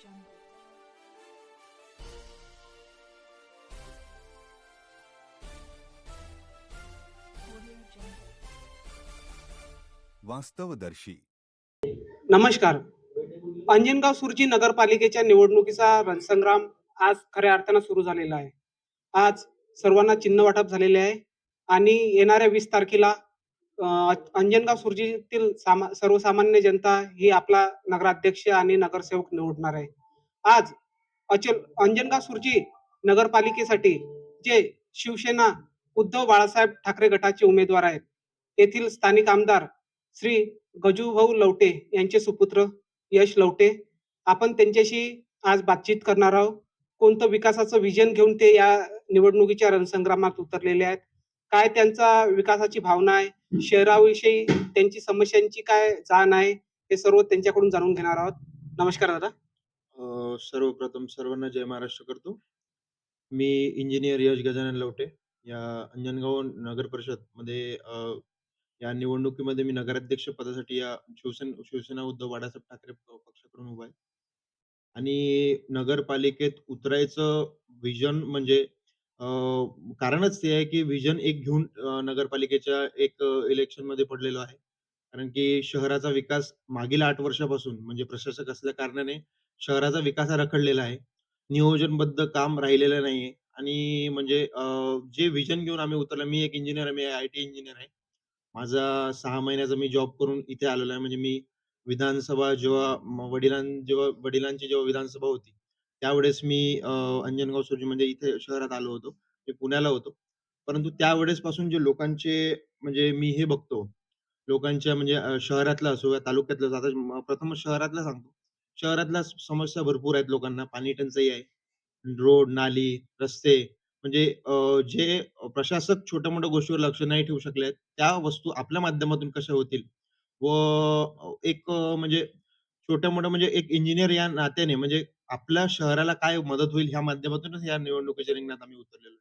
Jungle. वास्तवदर्शी. नमस्कार. अंजनगाव सुरजी नगरपालिकेच्या निवडणुकीचा रणसंग्राम आज खऱ्या अर्थानं सुरू झालेला आहे. आज सर्वांना चिन्ह वाटप झालेले आहे आणि येणाऱ्या वीस तारखेला अंजनगाव सुरजीतील सामा सर्वसामान्य जनता ही आपला नगराध्यक्ष आणि नगरसेवक निवडणार आहे. आज अचल अंजनगाव सुरजी नगरपालिकेसाठी जे शिवसेना उद्धव बाळासाहेब ठाकरे गटाचे उमेदवार आहेत येथील स्थानिक आमदार श्री गजूभाऊ लवटे यांचे सुपुत्र यश लवटे आपण त्यांच्याशी आज बातचीत करणार आहोत. कोणतं विकासाचं विजन घेऊन ते या निवडणुकीच्या रणसंग्रामात उतरलेले आहेत? काय त्यांचा विकासाची भावना आहे? शहराविषयी त्यांची समस्यांची काय जाण आहे? हे सर्व त्यांच्याकडून जाणून घेणार आहोत. नमस्कार दादा. अ, सर्वप्रथम सर्वांना जय महाराष्ट्र करतो. मी इंजिनियर यश गजानन लवटे या अंजनगाव नगर परिषदमध्ये अ, या निवडणुकीमध्ये मी नगराध्यक्ष पदासाठी या शिवसेना शिवसेना उद्धव बाळासाहेब ठाकरे पक्षाकडून उभा आहे. आणि नगरपालिकेत उतरायचं विजन म्हणजे कारणच ते आहे की विजन एक घेऊन नगरपालिकेच्या एक इलेक्शनमध्ये पडलेलो आहे कारण की शहराचा विकास मागील आठ वर्षापासून म्हणजे प्रशासक असल्या कारणाने शहराचा विकास हा रखडलेला आहे. नियोजनबद्ध काम राहिलेलं नाहीये आणि म्हणजे जे व्हिजन घेऊन आम्ही उतरलो मी एक इंजिनिअर आहे. मी आय-टी इंजिनियर आहे. माझा सहा महिन्याचा मी जॉब करून इथे आलेलो आहे. म्हणजे मी विधानसभा जेव्हा वडिलां जेव्हा वडिलांची जेव्हा विधानसभा होती, त्यावेळेस मी अ, अंजनगाव सुरजी म्हणजे इथे शहरात आलो होतो. मी पुण्याला होतो. परंतु त्यावेळेसपासून जे लोकांचे म्हणजे मी हे बघतो, लोकांच्या म्हणजे अ, शहरातलं असो या तालुक्यातलं असो. आता म प्रथमच शहरातलं सांगतो. शहरातल्या समस्या भरपूर आहेत लोकांना. पाणी टंचाई आहे. रोड, नाली, रस्ते म्हणजे अ, जे प्रशासक छोट्या-मोठ्या गोष्टीवर लक्ष नाही ठेवू शकले आहेत, त्या वस्तू आपल्या माध्यमातून कशा होतील व अ, एक अ, म्हणजे छोट्या-मोठ्या म्हणजे एक इंजिनिअर या नात्याने म्हणजे आपल्या शहराला काय मदत होईल ह्या माध्यमातूनच या निवडणुकीच्या रिंगणात आम्ही उतरलेलो आहे.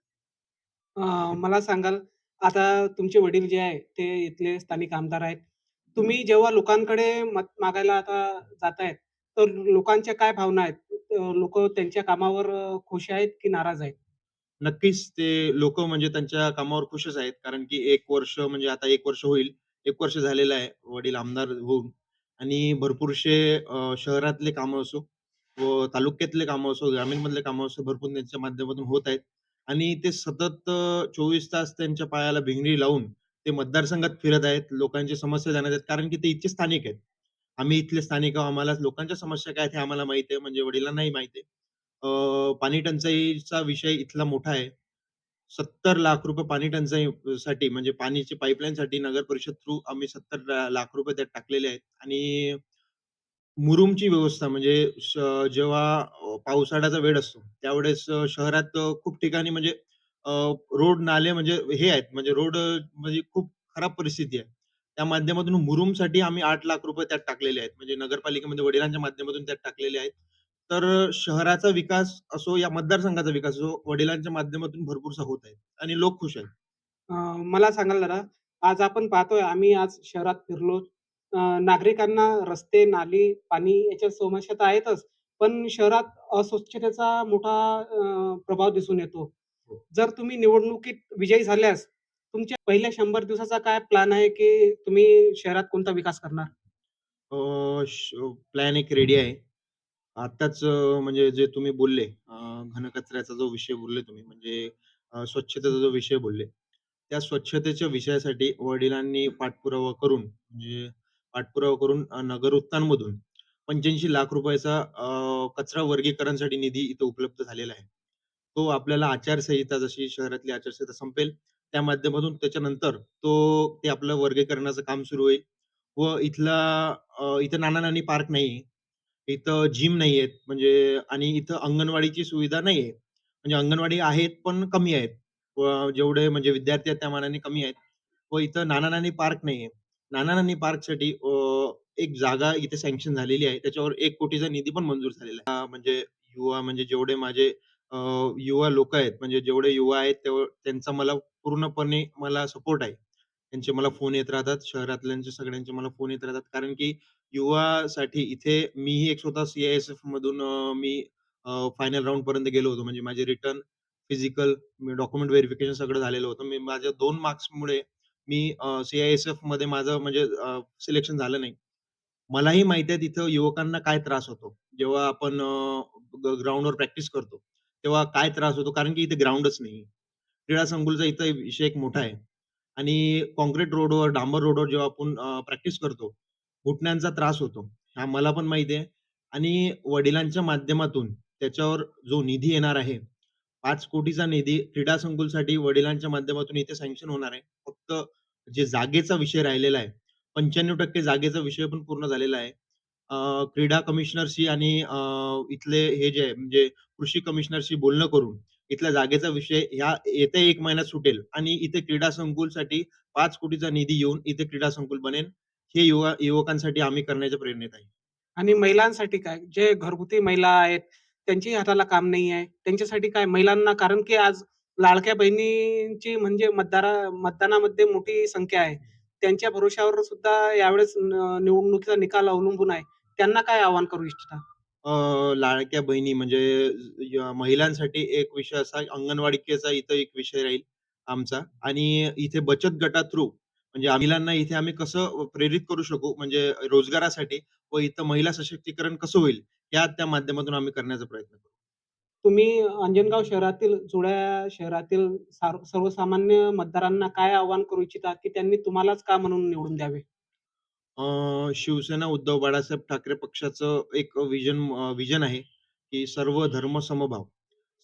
अं, मला सांगाल आता तुमचे वडील जे आहे ते इथले स्थानिक आमदार आहेत. तुम्ही जेव्हा लोकांकडे मत मागायला आता जातायत, तर लोकांच्या काय भावना आहेत? लोकं त्यांच्या कामावर अ, खुश आहेत की नाराज आहेत? नक्कीच ते लोकं म्हणजे त्यांच्या कामावर खुशच आहेत. कारण की 1 वर्ष म्हणजे आता 1 वर्ष होईल. 1 वर्ष झालेलं आहे वडील आमदार होऊन आणि भरपूरशे शहरातले कामं असो व तालुक्यातले कामं असो, ग्रामीण मधले कामं असो, भरपूर त्यांच्या माध्यमातून होत आहेत आणि ते सतत चोवीस तास त्यांच्या पायाला भिंगरी लावून ते मतदारसंघात फिरत आहेत. लोकांची समस्या जाणत आहेत. कारण की ते इथले स्थानिक आहेत. आम्ही इथले स्थानिक आहोत. आम्हाला लोकांच्या समस्या काय आहेत हे आम्हाला माहिती आहे. म्हणजे वडिलांनाही माहिती आहे. पाणी टंचाईचा विषय इथला मोठा आहे. 70 लाख रुपये पाणी टंचाईसाठी म्हणजे पाण्याची पाईपलाईनसाठी नगर परिषद थ्रू आम्ही सत्तर लाख रुपये त्यात टाकलेले आहेत आणि मुरुमची व्यवस्था म्हणजे जेव्हा पावसाळ्याचा वेळ असतो, त्यावेळेस शहरात खूप ठिकाणी म्हणजे रोड, नाले म्हणजे हे आहेत म्हणजे रोड म्हणजे खूप खराब परिस्थिती आहे. त्या माध्यमातून मुरुमसाठी आम्ही आठ लाख रुपये त्यात टाकलेले आहेत. म्हणजे नगरपालिकेमध्ये वडिलांच्या माध्यमातून त्यात टाकलेले आहेत. तर शहराचा विकास असो या मतदारसंघाचा विकास असो, वडिलांच्या माध्यमातून भरपूरसा होत आहे आणि लोक खुश आहेत. अ, मला सांगाल दादा, आज आपण पाहतोय आम्ही आज शहरात फिरलो. अ, नागरिकांना रस्ते, नाली, पाणी याच्या समस्या तर आहेतच, पण शहरात अस्वच्छतेचा मोठा अ, प्रभाव दिसून येतो. हो. जर तुम्ही निवडणुकीत विजयी झाल्यास, तुमच्या पहिल्या 100 दिवसाचा काय प्लॅन आहे, की तुम्ही शहरात कोणता विकास करणार? प्लॅन एक रेडी आहे. आत्ताच अ, म्हणजे जे तुम्ही बोलले अ, घनकचऱ्याचा जो विषय बोलले तुम्ही म्हणजे अ, स्वच्छतेचा जो विषय बोलले. त्या स्वच्छतेच्या विषयासाठी वडिलांनी पाठपुरावा करून म्हणजे पाठपुरावा करून अ, नगर उत्थानमधून 85 लाख रुपयाचा अ, कचरा वर्गीकरणासाठी निधी इथं उपलब्ध झालेला आहे. तो आपल्याला आचारसंहिता जशी शहरातली आचारसंहिता संपेल, त्या माध्यमातून त्याच्यानंतर तो ते आपलं वर्गीकरणाचं काम सुरू होईल व इथला अ, इथं नाना-नानी पार्क नाहीये. इथं जिम नाहीयेत म्हणजे आणि इथं अंगणवाडीची सुविधा नाहीये. म्हणजे अंगणवाडी आहेत, पण कमी आहेत. व जेवढे म्हणजे विद्यार्थी आहेत त्या मानाने कमी आहेत. व इथं नाना-नानी पार्क नाहीये. नाना-नानी पार्कसाठी अ, एक जागा इथे सँक्शन झालेली आहे. त्याच्यावर 1 कोटीचा निधी पण मंजूर झालेला आहे. म्हणजे युवा म्हणजे जेवढे माझे अ, युवा लोकं आहेत, म्हणजे जेवढे युवा आहेत तेव त्यांचा मला पूर्णपणे मला सपोर्ट आहे. त्यांचे मला फोन येत राहतात. शहरातल्यांचे सगळ्यांचे मला फोन येत राहतात. कारण की युवासाठी इथे मीही एक स्वतः सी-आय-एस-एफ मधून मी फायनल राऊंड पर्यंत गेलो होतो. म्हणजे माझे रिटर्न, फिजिकल, डॉक्युमेंट व्हेरिफिकेशन सगळं झालेलं होतं. मी माझ्या दोन मार्क्समुळे मी अ, सी-आय-एस-एफमध्ये माझं म्हणजे सिलेक्शन झालं नाही. मलाही माहिती आहे तिथं युवकांना काय त्रास होतो. जेव्हा आपण ग्राउंडवर प्रॅक्टिस करतो, तेव्हा काय त्रास होतो कारण की इथे ग्राउंडच नाही. क्रीडा संकुलचा इथं विषय एक मोठा आहे आणि कॉन्क्रीट रोडवर, डांबर रोडवर जेव्हा आपण प्रॅक्टिस करतो, घुटण्यांचा त्रास होतो. हा मला पण माहिती आहे आणि वडिलांच्या माध्यमातून त्याच्यावर जो निधी येणार आहे, पाच कोटीचा निधी क्रीडा संकुलसाठी वडिलांच्या माध्यमातून इथे सँक्शन होणार आहे. फक्त जे जागेचा विषय राहिलेला आहे, 95% जागेचा विषय पण पूर्ण झालेला आहे. क्रीडा कमिशनरशी आणि इथले हे जे आहे म्हणजे कृषी कमिशनरशी बोलणं करून इथल्या जागेचा विषय ह्या येत्या एक महिन्यात सुटेल आणि इथे क्रीडा संकुलसाठी पाच कोटीचा निधी येऊन इथे क्रीडा संकुल बनेल. हे युवा युवकांसाठी आम्ही करण्याच्या प्रेरणेत आहे. आणि महिलांसाठी काय? जे घरगुती महिला आहेत, त्यांची हाताला काम नाही आहे. त्यांच्यासाठी काय? महिलांना कारण की आज लाडक्या बहिणींची म्हणजे मतदारा मतदानामध्ये मोठी संख्या आहे. त्यांच्या भरोश्यावर सुद्धा यावेळेस निवडणुकीचा निकाल अवलंबून आहे. त्यांना काय आवाहन करू इच्छिता? अ, लाडक्या बहिणी म्हणजे य महिलांसाठी एक विषय असा अंगणवाडीचा इथं एक विषय राहील आमचा आणि इथे बचत गटा थ्रू म्हणजे महिलांना इथे आम्ही कसं प्रेरित करू शकू म्हणजे रोजगारासाठी व इथं महिला सशक्तीकरण कसं होईल, या त्या माध्यमातून आम्ही करण्याचा प्रयत्न करू. तुम्ही अंजनगाव शहरातील जुळ्या शहरातील सार सर्वसामान्य मतदारांना काय आवाहन करू इच्छिता, की त्यांनी तुम्हालाच का म्हणून निवडून द्यावे? अ, शिवसेना उद्धव बाळासाहेब ठाकरे पक्षाचं एक विजन अ, विजन आहे, की सर्व धर्म समभाव.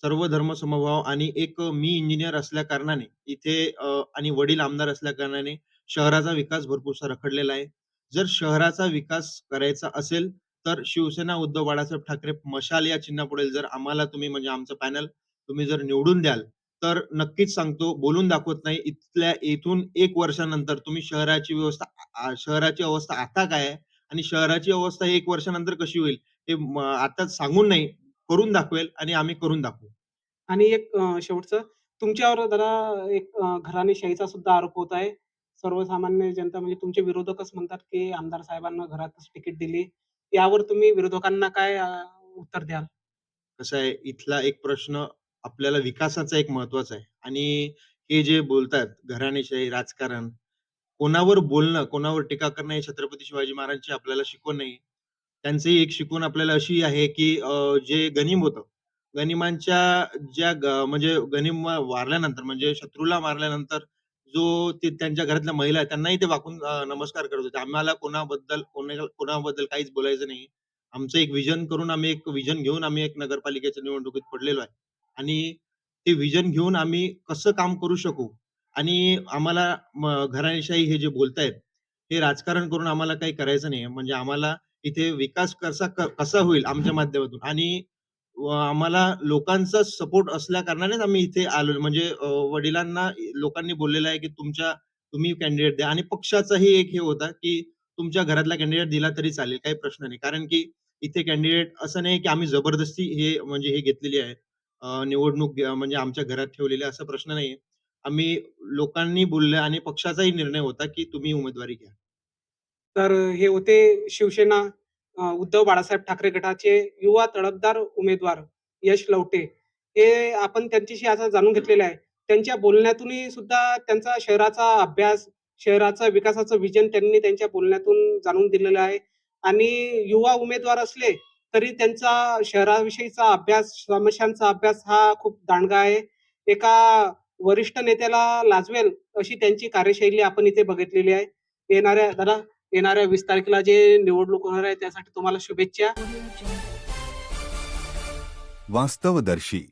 सर्व धर्म समभाव आणि एक मी इंजिनिअर असल्या कारणाने इथे अ, आणि वडील आमदार असल्या कारणाने शहराचा विकास भरपूरसा रखडलेला आहे. जर शहराचा विकास करायचा असेल, तर शिवसेना उद्धव बाळासाहेब ठाकरे मशाल या चिन्हापुढे जर आम्हाला तुम्ही म्हणजे आमचं पॅनल तुम्ही जर निवडून द्याल, तर नक्कीच सांगतो, बोलून दाखवत नाही. इथल्या इथून 1 वर्षानंतर तुम्ही शहराची व्यवस्था आ शहराची अवस्था आता काय आहे आणि शहराची अवस्था 1 वर्षानंतर कशी होईल, हे म आता सांगून नाही, करून दाखवेल आणि आम्ही करून दाखवू. आणि एक अ, शेवटचं तुमच्यावर जरा एक अ, घराणेशाहीचा सुद्धा आरोप होत आहे. सर्वसामान्य जनता म्हणजे तुमचे विरोधकच म्हणतात, की आमदार साहेबांना घरातच तिकीट दिली. यावर तुम्ही विरोधकांना काय अ, उत्तर द्याल? कसं आहे, इथला एक प्रश्न आपल्याला विकासाचा एक महत्त्वाचा आहे आणि हे जे बोलतात घराणेशाही, राजकारण, कोणावर बोलणं, कोणावर टीका करणं हे छत्रपती शिवाजी महाराजांची आपल्याला शिकवण नाही. त्यांची एक शिकवण आपल्याला अशी आहे, की जे गनिम होतं, गनिमांच्या ज्या म्हणजे गनिम वारल्यानंतर म्हणजे शत्रूला मारल्यानंतर जो ते त्यांच्या घरातल्या महिला आहेत, त्यांनाही ते वाकून नमस्कार करत होते. आम्हाला कोणाबद्दल कोणाबद्दल काहीच बोलायचं नाही. आमचं एक विजन करून आम्ही एक विजन घेऊन आम्ही एक नगरपालिकेच्या निवडणुकीत पडलेलो आहे आणि ते व्हिजन घेऊन आम्ही कसं काम करू शकू आणि आम्हाला म घराणेशाही हे जे बोलतायत, हे राजकारण करून आम्हाला काही करायचं नाहीये. म्हणजे आम्हाला इथे विकास कसा क कसा होईल आमच्या माध्यमातून आणि व आम्हाला लोकांचा सपोर्ट असल्या कारणानेच आम्ही इथे आलो. म्हणजे अ, वडिलांना लोकांनी बोललेलं आहे, की तुमच्या तुम्ही कॅन्डिडेट द्या आणि पक्षाचाही एक हे होता, की तुमच्या घरातला कॅन्डिडेट दिला तरी चालेल, काही प्रश्न नाही. कारण की इथे कॅन्डिडेट असं नाही, की आम्ही जबरदस्ती हे म्हणजे हे घेतलेली आहे. अ, निवडणूक अ, म्हणजे आमच्या घरात ठेवलेली असा प्रश्न नाहीये. आम्ही लोकांनी बोललं आणि पक्षाचाही निर्णय होता, की तुम्ही उमेदवारी घ्या. तर हे होते शिवसेना अ, उद्धव बाळासाहेब ठाकरे गटाचे युवा तडफदार उमेदवार यश लवटे. हे आपण त्यांच्याशी आता जाणून घेतलेलं आहे. त्यांच्या बोलण्यातूनही सुद्धा त्यांचा शहराचा अभ्यास, शहराचा विकासाचं विजन त्यांनी त्यांच्या बोलण्यातून जाणून दिलेलं आहे आणि युवा उमेदवार असले तरी त्यांचा शहराविषयीचा अभ्यास, समस्यांचा अभ्यास हा खूप दांडगा आहे. एका वरिष्ठ नेत्याला लाजवेल अशी त्यांची कार्यशैली आपण इथे बघितलेली आहे. येणाऱ्या दादा येणाऱ्या वीस तारखेला जे निवडणूक होणार आहे त्यासाठी तुम्हाला शुभेच्छा. वास्तवदर्शी